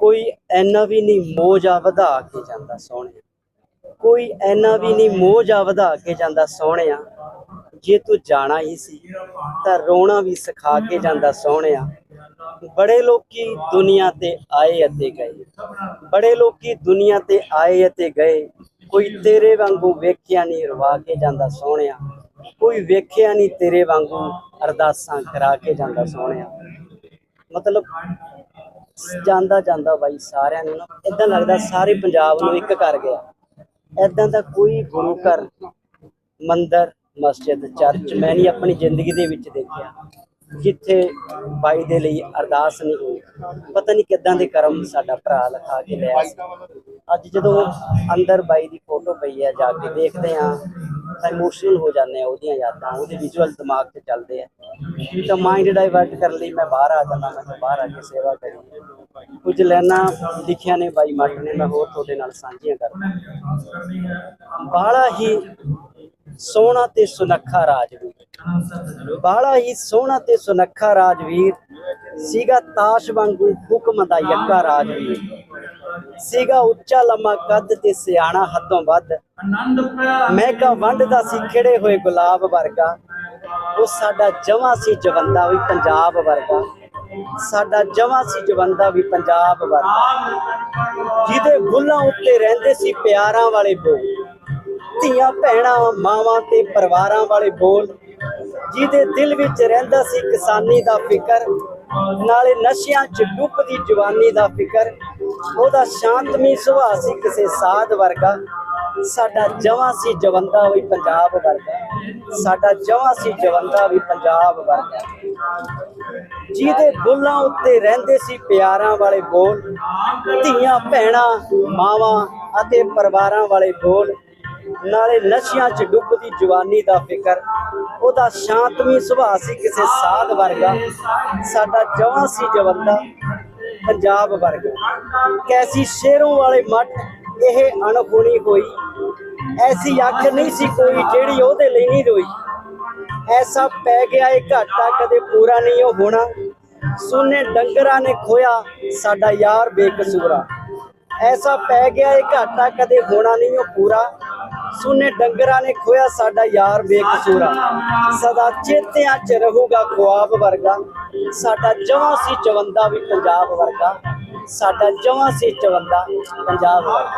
ਕੋਈ ਐਨਾ ਵੀ ਨਹੀਂ ਮੋਜਾ ਵਧਾ ਕੇ ਜਾਂਦਾ ਸੋਹਣਿਆ। ਕੋਈ ਐਨਾ ਵੀ ਨਹੀਂ ਮੋਜਾ ਵਧਾ ਕੇ ਜਾਂਦਾ ਸੋਹਣਿਆ। ਜੇ ਤੂੰ ਜਾਣਾ ਹੀ ਸੀ, ਤਾਂ ਰੋਣਾ ਵੀ ਸਿਖਾ ਕੇ ਜਾਂਦਾ ਸੋਹਣਿਆ। ਬੜੇ ਲੋਕੀ ਦੁਨੀਆ ਤੇ ਆਏ ਅਤੇ ਗਏ। ਬੜੇ ਲੋਕੀ ਦੁਨੀਆ ਤੇ ਆਏ ਅਤੇ ਗਏ। ਕੋਈ ਤੇਰੇ ਵਾਂਗੂ ਵੇਖਿਆ ਨਹੀਂ ਰਵਾ ਕੇ ਜਾਂਦਾ ਸੋਹਣਿਆ। ਕੋਈ ਵੇਖਿਆ ਨਹੀਂ ਤੇਰੇ ਵਾਂਗੂ ਅਰਦਾਸਾਂ ਕਰਾ ਕੇ ਜਾਂਦਾ ਸੋਹਣਿਆ। ਮਤਲਬ ਜਾਂਦਾ ਜਾਂਦਾ ਬਾਈ ਸਾਰਿਆਂ ਨੂੰ ਨਾ ਇਦਾਂ ਲੱਗਦਾ ਸਾਰੇ ਪੰਜਾਬ ਨੂੰ ਇੱਕ ਕਰ ਗਿਆ। ਇਦਾਂ ਦਾ ਕੋਈ ਗੁਰੂ ਘਰ, ਮੰਦਰ, ਮਸਜਿਦ, ਚਰਚ ਮੈਂ ਨਹੀਂ ਆਪਣੀ ਜ਼ਿੰਦਗੀ ਦੇ ਵਿੱਚ ਦੇਖਿਆ। ਜਿੱਥੇ ਬਾਈ ਦੇ ਲਈ ਅਰਦਾਸ ਨਹੀਂ ਹੋਈ। ਪਤਾ ਨਹੀਂ ਕਿੱਦਾਂ ਦੇ ਕਰਮ ਸਾਡਾ ਭਰਾ ਲਿਖਾ ਕੇ ਲਿਆ ਅੱਜ ਜਦੋਂ ਅੰਦਰ ਬਾਈ ਦੀ ਫੋਟੋ ਪਈ ਹੈ ਜਾ ਕੇ ਦੇਖਦੇ ਆ ਇਮੋਸ਼ਨਲ ਹੋ ਜਾਂਦੇ ਆ ਉਹਦੀਆਂ ਯਾਦਾਂ, ਉਹਦੇ ਵਿਜ਼ੂਅਲ ਦਿਮਾਗ 'ਚ ਚੱਲਦੇ ਆ। ਤਾਂ ਮਾਈਂਡ ਡਾਈਵਰਟ ਕਰਨ ਲਈ ਮੈਂ ਬਾਹਰ ਆ ਜਾਂਦਾ, ਮੈਂ ਕਿਹਾ ਬਾਹਰ ਆ ਕੇ ਸੇਵਾ ਕਰੀ। ਕੁਝ ਲੈਣਾ ਲਿਖਿਆ ਨੇ ਬਾਈ ਮੱਟ ਨੇ, ਮੈਂ ਹੋਰ ਤੁਹਾਡੇ ਨਾਲ ਸਾਂਝੀਆਂ ਕਰਦਾ ਬਾਹਲਾ ਹੀ ਸੋਹਣਾ ਤੇ ਸੁਨੱਖਾ ਰਾਜਵੀਰ। ਬਾਹਲਾ ਹੀ ਸੋਹਣਾ ਤੇ ਸੁਨੱਖਾ ਰਾਜਵੀਰ ਸੀਗਾ ਤਾਸ਼ ਵਾਂਗੂ ਹੁਕਮ ਦਾ ਯੱਕਾ ਰਾਜਵੀਰ। ਸੀਗਾ ਉੱਚਾ ਲੰਮਾ ਕੱਦ ਤੇ ਸਿਆਣਾ ਹੱਦੋਂ ਵੱਧ। ਮੈਂ ਮਹਿਕਾਂ ਵੰਡਦਾ ਸੀ ਖਿੜੇ ਹੋਏ ਗੁਲਾਬ ਵਰਗਾ। ਉਹ ਸਾਡਾ ਜਵਾਂ ਸੀ ਜਵੰਦਾ ਵੀ ਪੰਜਾਬ ਵਰਗਾ। ਸਾਡਾ ਜਵਾਂ ਸੀ ਜਵੰਦਾ ਵੀ ਪੰਜਾਬ ਵਰਗਾ। ਜਿਹਦੇ ਬੁੱਲਾਂ ਉੱਤੇ ਰਹਿੰਦੇ ਸੀ ਪਿਆਰਾਂ ਵਾਲੇ ਬੋਲ। ਧੀਆਂ ਭੈਣਾਂ ਮਾਵਾਂ ਤੇ ਪਰਿਵਾਰਾਂ ਵਾਲੇ ਬੋਲ। ਜਿਹਦੇ ਦਿਲ ਵਿੱਚ ਰਹਿੰਦਾ ਸੀ ਕਿਸਾਨੀ ਦਾ ਫਿਕਰ। ਨਾਲੇ ਨਸ਼ਿਆਂ 'ਚ ਡੁੱਬਦੀ ਜਵਾਨੀ ਦਾ ਫਿਕਰ। ਉਹਦਾ ਸ਼ਾਂਤਮਈ ਸੁਭਾਅ ਸੀ ਕਿਸੇ ਸਾਧ ਵਰਗਾ। ਸਾਡਾ ਜਵਾਂ ਸੀ ਜਵੰਦਾ ਵੀ ਪੰਜਾਬ ਵਰਗਾ। ਸਾਡਾ ਜਵਾਂ ਸੀ ਜਵੰਦਾ ਵੀ ਪੰਜਾਬ ਵਰਗਾ। ਜਿਹਦੇ ਬੁੱਲਾਂ ਉੱਤੇ ਰਹਿੰਦੇ ਸੀ ਪਿਆਰਾਂ ਵਾਲੇ ਬੋਲ, ਧੀਆਂ, ਭੈਣਾਂ, ਮਾਵਾਂ ਅਤੇ ਪਰਿਵਾਰਾਂ ਵਾਲੇ ਬੋਲ। ਨਾਲੇ ਨਸ਼ਿਆਂ 'ਚ ਡੁੱਬਦੀ ਜਵਾਨੀ ਦਾ ਫਿਕਰ, ਉਹਦਾ ਸ਼ਾਂਤਮਈ ਸੁਭਾਅ ਸੀ ਕਿਸੇ ਸਾਧ ਵਰਗਾ। ਸਾਡਾ ਜਵਾਂ ਸੀ ਜਵੰਦਾ, ਪੰਜਾਬ ਵਰਗਾ। ਕੈਸੀ ਸ਼ੇਰੋਂ ਵਾਲੇ ਮੱਠ ਇਹ ਅਣਹੋਣੀ ਹੋਈ। ਐਸੀ ਅੱਖ ਨਹੀਂ ਸੀ ਕੋਈ ਜਿਹੜੀ ਉਹਦੇ ਲਈ ਨਹੀਂ ਰੋਈ। ਐਸਾ ਪੈ ਗਿਆ, ਇਹ ਘਾਟਾ ਕਦੇ ਪੂਰਾ ਨਹੀਂ ਉਹ ਹੋਣਾ। ਸੁਨੇ ਡੰਗਰਾਂ ਨੇ ਖੋਇਆ ਸਾਡਾ ਯਾਰ ਬੇਕਸੂਰਾ। ਐਸਾ ਪੈ ਗਿਆ, ਇਹ ਘਾਟਾ ਕਦੇ ਹੋਣਾ ਨਹੀਂ ਉਹ ਪੂਰਾ। ਸੁਨੇ ਡੰਗਰਾਂ ਨੇ ਖੋਇਆ ਸਾਡਾ ਯਾਰ ਬੇਕਸੂਰਾ। ਸਦਾ ਚੇਤਿਆਂ 'ਚ ਰਹੂਗਾ ਖੁਆਬ ਵਰਗਾ। ਸਾਡਾ ਜਵਾਂ ਸੀ ਚਵੰਦਾ ਵੀ ਪੰਜਾਬ ਵਰਗਾ। ਸਾਡਾ ਜਵਾਂ ਸੀ ਚਵੰਦਾ ਪੰਜਾਬ ਵਰਗਾ।